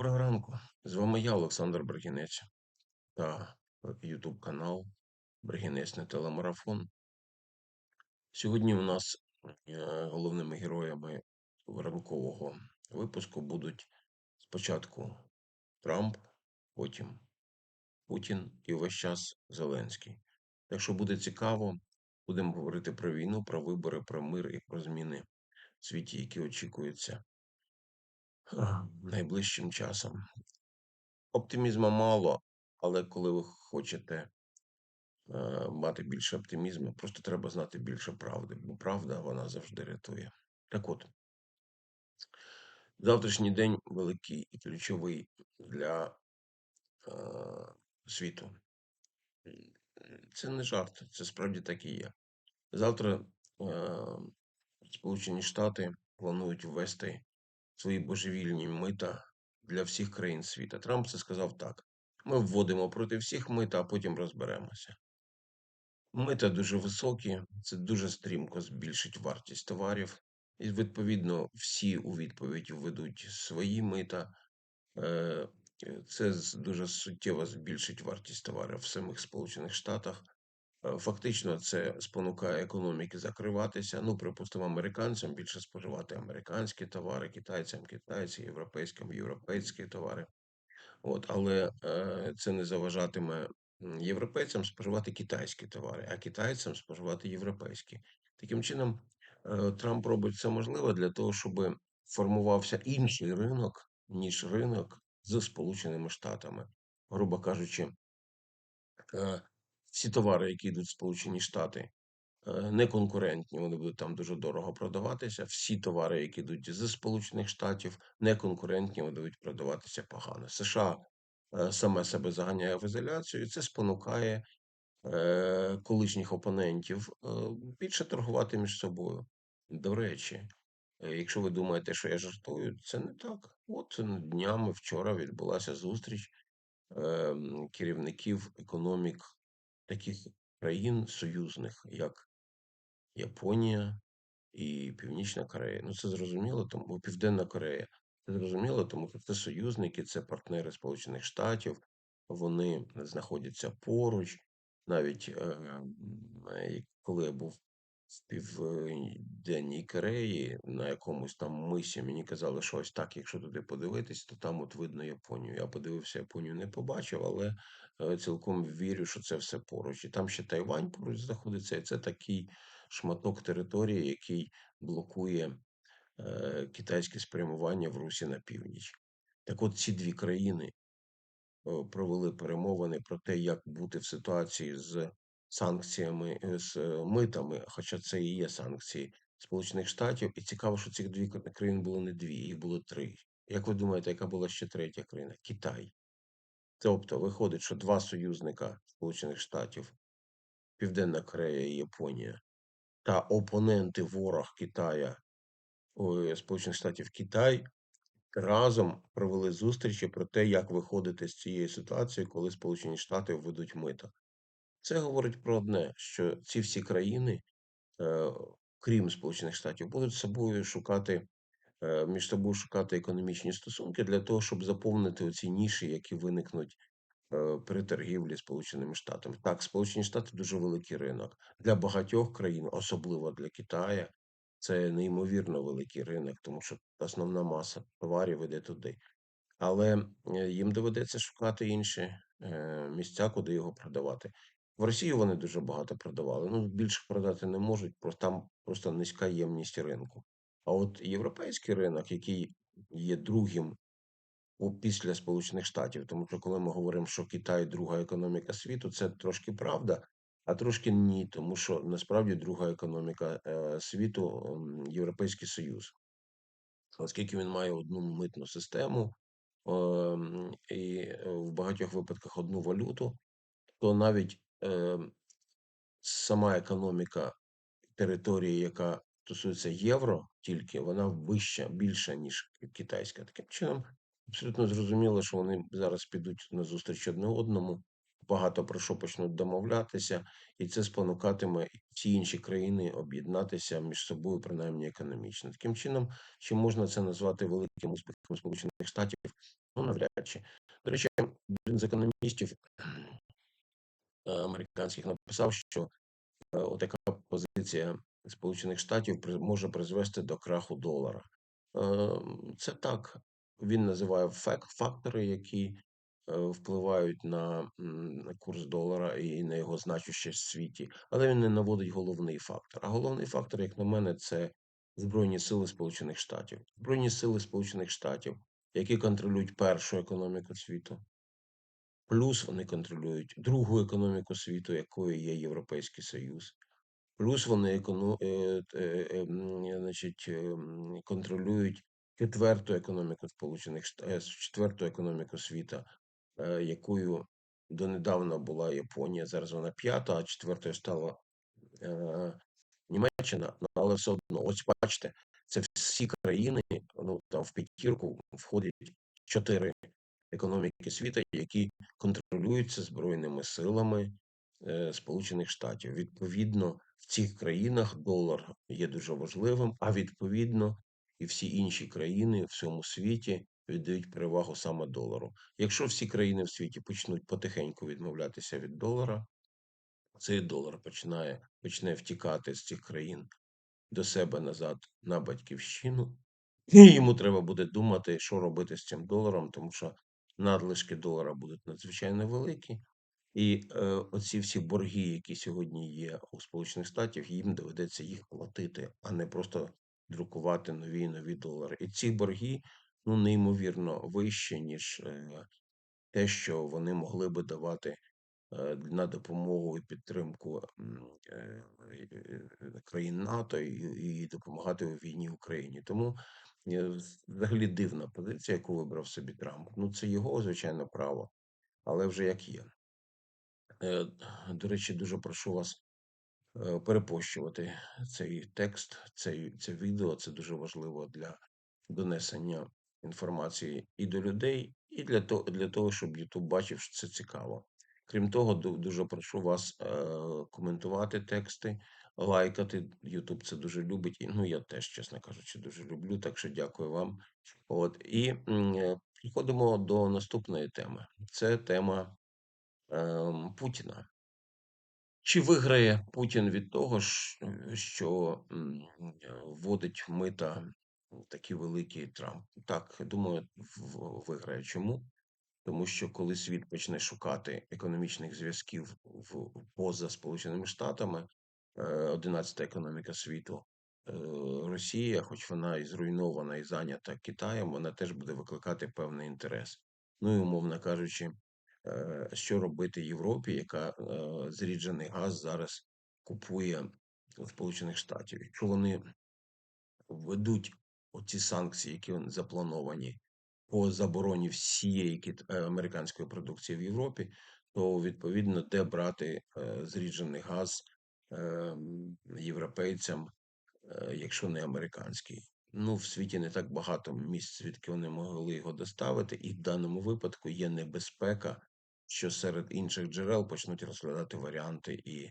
Доброго ранку. З вами я, Олександр Бригінець, та YouTube канал Бригінець на телемарафон. Сьогодні у нас е, головними героями ранкового випуску будуть спочатку Трамп, потім Путін і весь час Зеленський. Якщо буде цікаво, будемо говорити про війну, про вибори, про мир і про зміни в світі, які очікуються найближчим часом. Оптимізму мало, але коли ви хочете е, мати більше оптимізму, просто треба знати більше правди, бо правда вона завжди рятує. Так от, завтрашній день великий і ключовий для е, світу. Це не жарт, це справді так і є. Завтра е, Сполучені Штати планують ввести свої божевільні мита для всіх країн світу. Трамп це сказав так: ми вводимо проти всіх мита, а потім розберемося. Мита дуже високі, це дуже стрімко збільшить вартість товарів, і, відповідно, всі у відповідь введуть свої мита. Е, Це дуже суттєво збільшить вартість товарів в самих Сполучених Штатах. Е, Фактично, це спонукає економіки закриватися. Ну, припустимо, американцям більше споживати американські товари, китайцям китайські, європейським європейські товари. От, але е, це не заважатиме європейцям споживати китайські товари, а китайцям споживати європейські. Таким чином, е, Трамп робить все можливе для того, щоб формувався інший ринок, ніж ринок з Сполученими Штатами. Грубо кажучи, е, всі товари, які йдуть в Сполучені Штати, е, не конкурентні, вони будуть там дуже дорого продаватися. Всі товари, які йдуть з Сполучених Штатів, не конкурентні, вони будуть продаватися погано. США е, саме себе заганяє в ізоляцію, і це спонукає е, колишніх опонентів більше торгувати між собою. До речі, якщо ви думаєте, що я жартую, це не так. От днями вчора відбулася зустріч е, керівників економік таких країн союзних, як Японія і Північна Корея. Ну, це зрозуміло, тому Південна Корея. Це зрозуміло, тому що це союзники, це партнери Сполучених Штатів, вони знаходяться поруч. Навіть е, коли я був в Південній Кореї на якомусь там мисі, мені казали, що ось так, якщо туди подивитись, то там от видно Японію. Я подивився, Японію не побачив, але цілком вірю, що це все поруч. І там ще Тайвань поруч знаходиться, і це такий шматок території, який блокує е, китайське спрямування в Русі на північ. Так от ці дві країни е, провели перемовини про те, як бути в ситуації з санкціями, е, з е, митами, хоча це і є санкції Сполучених Штатів. І цікаво, що цих дві кра- країн було не дві, їх було три. Як ви думаєте, яка була ще третя країна? Китай. Тобто виходить, що два союзника Сполучених Штатів, Південна Корея і Японія, та опоненти ворог Китая, Сполучених Штатів Китай разом провели зустрічі про те, як виходити з цієї ситуації, коли Сполучені Штати введуть мито. Це говорить про одне, що ці всі країни, е, крім Сполучених Штатів, будуть собою шукати між собою шукати економічні стосунки для того, щоб заповнити оці ніші, які виникнуть е, при торгівлі Сполученими Штатами. Так, Сполучені Штати дуже великий ринок для багатьох країн, особливо для Китаю. Це неймовірно великий ринок, тому що основна маса товарів іде туди. Але е, їм доведеться шукати інші е, місця, куди його продавати. В Росію вони дуже багато продавали. Ну, більше продати не можуть, там просто низька ємність ринку. А от європейський ринок, який є другим після Сполучених Штатів, тому що коли ми говоримо, що Китай друга економіка світу, це трошки правда, а трошки ні, тому що насправді друга економіка е, світу ем, Європейський Союз, оскільки він має одну митну систему ем, і е, в багатьох випадках одну валюту, то навіть ем, сама економіка території, яка стосується євро, тільки вона вища, більша, ніж китайська. Таким чином, абсолютно зрозуміло, що вони зараз підуть на зустріч одне одному, багато про що почнуть домовлятися, і це спонукатиме всі інші країни об'єднатися між собою, принаймні економічно. Таким чином, чи можна це назвати великим успіхом Сполучених Штатів? Ну, навряд чи. До речі, один з економістів е, американських написав, що е, отака позиція Сполучених Штатів може призвести до краху долара. Е, Це так. Він називає фактори, які е, впливають на курс долара і на його значущість в світі, але він не наводить головний фактор. А головний фактор, як на мене, це Збройні сили Сполучених Штатів. Збройні сили Сполучених Штатів, які контролюють першу економіку світу, плюс вони контролюють другу економіку світу, якою є Європейський Союз. Плюс вони еконо, е, е, е, значить, контролюють четверту економіку Сполучених Штатів, четверту економіку світа, якою донедавна була Японія. Зараз вона п'ята, а четвертою стала Німеччина. Ну, Але все одно, ось бачите, це всі країни. Ну там в п'ятірку входять чотири економіки світу, які контролюються збройними силами Сполучених Штатів. Відповідно, в цих країнах долар є дуже важливим, а відповідно, і всі інші країни в всьому світі віддають перевагу саме долару. Якщо всі країни в світі почнуть потихеньку відмовлятися від долара, цей долар починає почне втікати з цих країн до себе назад на батьківщину, і йому треба буде думати, що робити з цим доларом, тому що надлишки долара будуть надзвичайно великі. І е, оці всі борги, які сьогодні є у Сполучених Штатів, їм доведеться їх платити, а не просто друкувати нові і нові долари. І ці борги ну неймовірно вищі, ніж е, те, що вони могли би давати е, на допомогу і підтримку е, е, країн НАТО і, і допомагати у війні Україні. Тому е, взагалі дивна позиція, яку вибрав собі Трамп. Ну це його звичайно право, але вже як є. Е, До речі, дуже прошу вас е, перепощувати цей текст, цей, це відео. Це дуже важливо для донесення інформації і до людей, і для того, для того, щоб YouTube бачив, що це цікаво. Крім того, дуже прошу вас е, коментувати тексти, лайкати. YouTube це дуже любить. І ну я теж, чесно кажучи, дуже люблю. Так що дякую вам. От і переходимо до наступної теми. Це тема ем, Путіна. Чи виграє Путін від того, е, що е, вводить мита такі великі Трамп? Так, думаю, виграє. Чому? Тому що коли світ почне шукати економічних зв'язків поза Сполученими Штатами, е, 11-та економіка світу, е, Росія, хоч вона і зруйнована і зайнята Китаєм, вона теж буде викликати певний інтерес. Ну і умовно кажучи, е, що робити Європі, яка е, зріджений газ зараз купує у Сполучених Штатів. Якщо вони введуть оці санкції, які заплановані по забороні всієї е, американської продукції в Європі, то відповідно де брати е, зріджений газ е, європейцям, е, якщо не американський. Ну, в світі не так багато місць, звідки вони могли його доставити, і в даному випадку є небезпека, що серед інших джерел почнуть розглядати варіанти і е,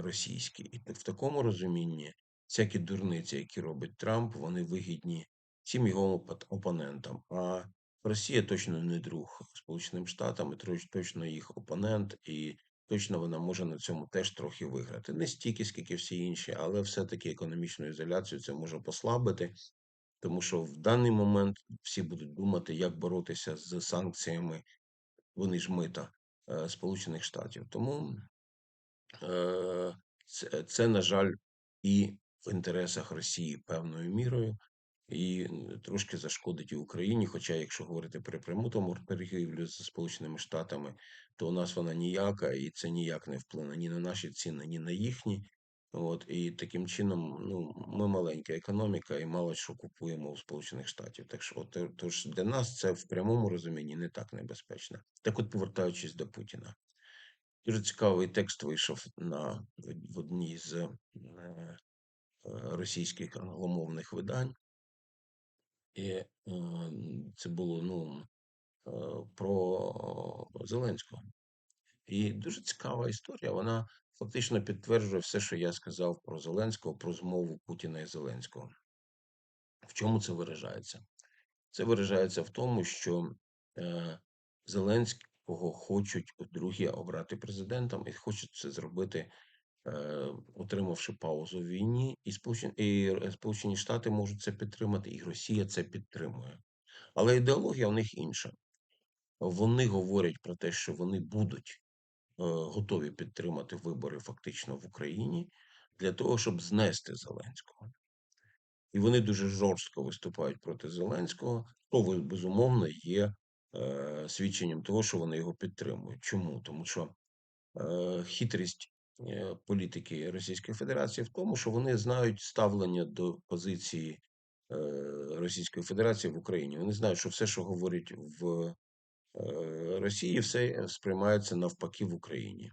російські. І в такому розумінні всякі дурниці, які робить Трамп, вони вигідні всім його опонентам. А Росія точно не друг Сполученим Штатам, і точно їх опонент, і точно вона може на цьому теж трохи виграти. Не стільки, скільки всі інші, але все-таки економічну ізоляцію це може послабити. Тому що в даний момент всі будуть думати, як боротися з санкціями, вони ж мита е, Сполучених Штатів. Тому Е, це, це, на жаль, і в інтересах Росії певною мірою, і трошки зашкодить і Україні. Хоча, якщо говорити про пряму торгівлю з Сполученими Штатами, то у нас вона ніяка, і це ніяк не вплине ні на наші ціни, ні на їхні. От і таким чином, ну ми маленька економіка, і мало що купуємо у Сполучених Штатів. Так що, от, е, тож для нас це в прямому розумінні не так небезпечно. Так, от повертаючись до Путіна. Дуже цікавий текст вийшов на в одній з е, е, російських англомовних видань, і е, це було ну, про Зеленського. І дуже цікава історія. Вона фактично підтверджує все, що я сказав про Зеленського, про змову Путіна і Зеленського. В чому це виражається? Це виражається в тому, що е, Зеленського хочуть вдруге обрати президентом і хочуть це зробити, е, отримавши паузу в війні, і Сполучені, і Сполучені Штати можуть це підтримати, і Росія це підтримує. Але ідеологія у них інша. Вони говорять про те, що вони будуть готові підтримати вибори фактично в Україні для того, щоб знести Зеленського. І вони дуже жорстко виступають проти Зеленського, то безумовно є е, свідченням того, що вони його підтримують. Чому? Тому що е, хитрість е, політики Російської Федерації в тому, що вони знають ставлення до позиції е, Російської Федерації в Україні. Вони знають, що все, що говорять в е, Росії, все сприймається навпаки в Україні.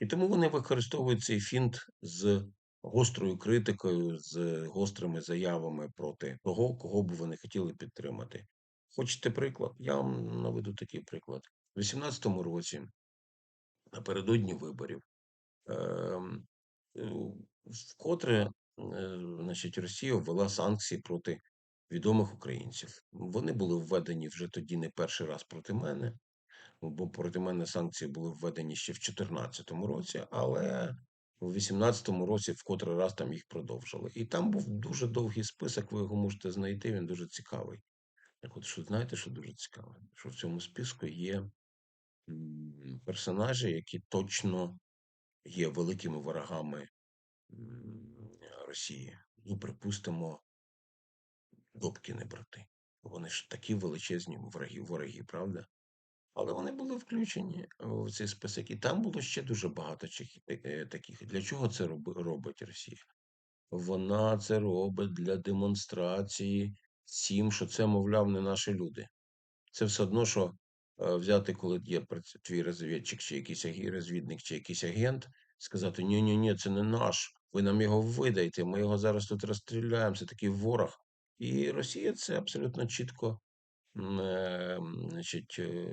І тому вони використовують цей фінт з гострою критикою, з гострими заявами проти того, кого б вони хотіли підтримати. Хочете приклад? Я вам наведу такий приклад. У 2018 році, напередодні виборів, ем, е, вкотре е, значить, Росія ввела санкції проти відомих українців. Вони були введені вже тоді не перший раз проти мене бо проти мене санкції були введені ще в 2014 році, але у 2018 році в котрий раз там їх продовжили. І там був дуже довгий список, ви його можете знайти, він дуже цікавий. Так от, що знаєте, що дуже цікаве? Що в цьому списку є персонажі, які точно є великими ворогами Росії. Ну, припустимо, Добкіни брати. Вони ж такі величезні вороги, вороги, правда? Але вони були включені в цей список, там було ще дуже багато е, таких. Для чого це робить Росія? Вона це робить для демонстрації всім, що це, мовляв, не наші люди. Це все одно, що е, взяти, коли є твій розвідчик, чи якийсь розвідник, чи якийсь агент, сказати: ні ні ні це не наш, ви нам його видайте, ми його зараз тут розстріляємо, це такий ворог. І Росія це абсолютно чітко Е, значить, е,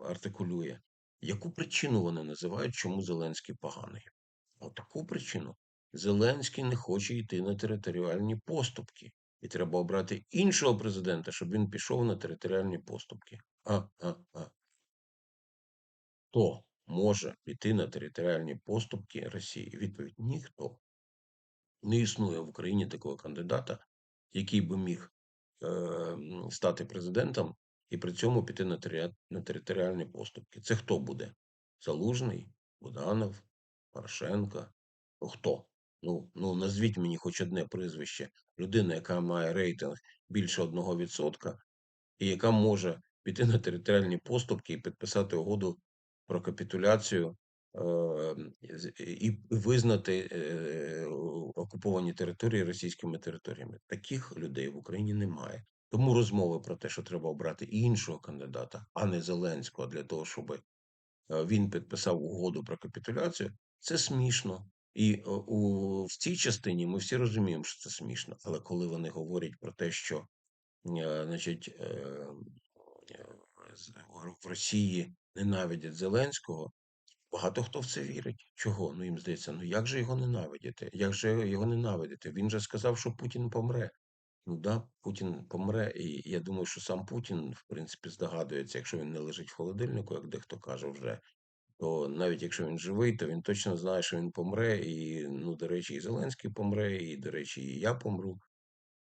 артикулює, яку причину вони називають, чому Зеленський поганий? Отаку причину. Зеленський не хоче йти на територіальні поступки. І треба обрати іншого президента, щоб він пішов на територіальні поступки. А, а, а. Хто може піти на територіальні поступки Росії? Відповідь: ніхто. Не існує в Україні такого кандидата, який би міг Ем, стати президентом і при цьому піти на, тері... на територіальні поступки. Це хто буде? Залужний, Буданов, Порошенко? Ну хто? Ну, ну назвіть мені хоч одне прізвище людина, яка має рейтинг більше 1%, і яка може піти на територіальні поступки і підписати угоду про капітуляцію і визнати е, окуповані території російськими територіями. Таких людей в Україні немає. Тому розмови про те, що треба обрати іншого кандидата, а не Зеленського, для того, щоб е, він підписав угоду про капітуляцію, це смішно. І е, у в цій частині ми всі розуміємо, що це смішно. Але коли вони говорять про те, що значить, в Росії ненавидять Зеленського, Багато хто в це вірить. Чого? Ну їм здається, ну як же його ненавидіти? Як же його ненавидіти? Він же сказав, що Путін помре. Ну да, Путін помре, і я думаю, що сам Путін, в принципі, здогадується, якщо він не лежить в холодильнику, як дехто каже вже, то навіть якщо він живий, то він точно знає, що він помре. І, ну, до речі, і Зеленський помре, і, до речі, і я помру.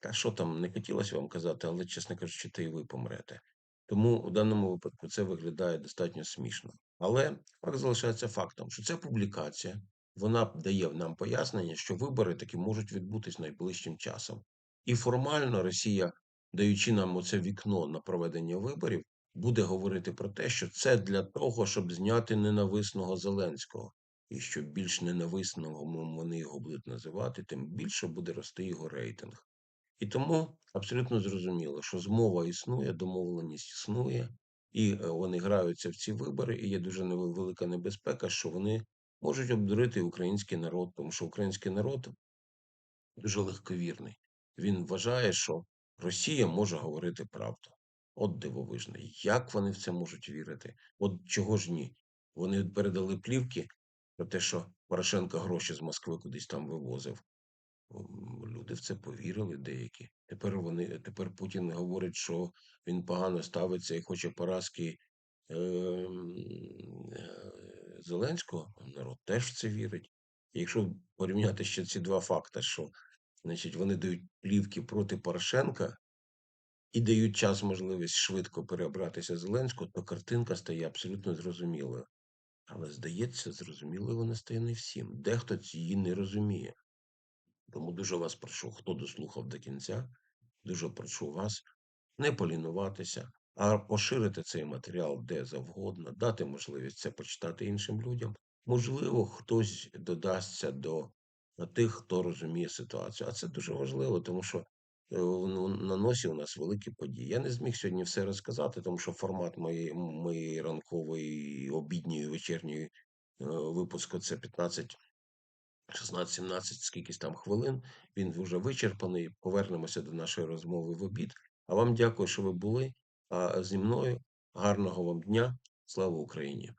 Та що там, не хотілося вам казати, але, чесно кажучи, то і ви помрете. Тому у даному випадку це виглядає достатньо смішно. Але факт залишається фактом, що ця публікація вона дає нам пояснення, що вибори таки можуть відбутись найближчим часом. І формально Росія, даючи нам оце вікно на проведення виборів, буде говорити про те, що це для того, щоб зняти ненависного Зеленського. І що більш ненависного вони його будуть називати, тим більше буде рости його рейтинг. І тому абсолютно зрозуміло, що змова існує, домовленість існує, і е, вони граються в ці вибори. І є дуже велика небезпека, що вони можуть обдурити український народ, тому що український народ дуже легковірний. Він вважає, що Росія може говорити правду. От дивовижно. Як вони в це можуть вірити? От чого ж ні? Вони передали плівки про те, що Порошенко гроші з Москви кудись там вивозив. Люди в це повірили деякі. Тепер вони, тепер Путін говорить, що він погано ставиться і хоче поразки ем, е, Зеленського. Народ теж в це вірить. Якщо порівняти ще ці два факти, що значить, вони дають плівки проти Порошенка і дають час можливість швидко переобратися Зеленського, то картинка стає абсолютно зрозумілою. Але, здається, зрозумілою вона стає не всім. Дехто її не розуміє. Тому дуже вас прошу, хто дослухав до кінця, дуже прошу вас не полінуватися, а поширити цей матеріал де завгодно, дати можливість це почитати іншим людям. Можливо, хтось додасться до тих, хто розуміє ситуацію. А це дуже важливо, тому що е, ну, на носі у нас великі події. Я не зміг сьогодні все розказати, тому що формат моєї, моєї ранкової, обідньої, вечірньої е, випуску це 15 16-17 скількись там хвилин. Він вже вичерпаний. Повернемося до нашої розмови в обід. А вам дякую, що ви були. А зі мною гарного вам дня. Слава Україні!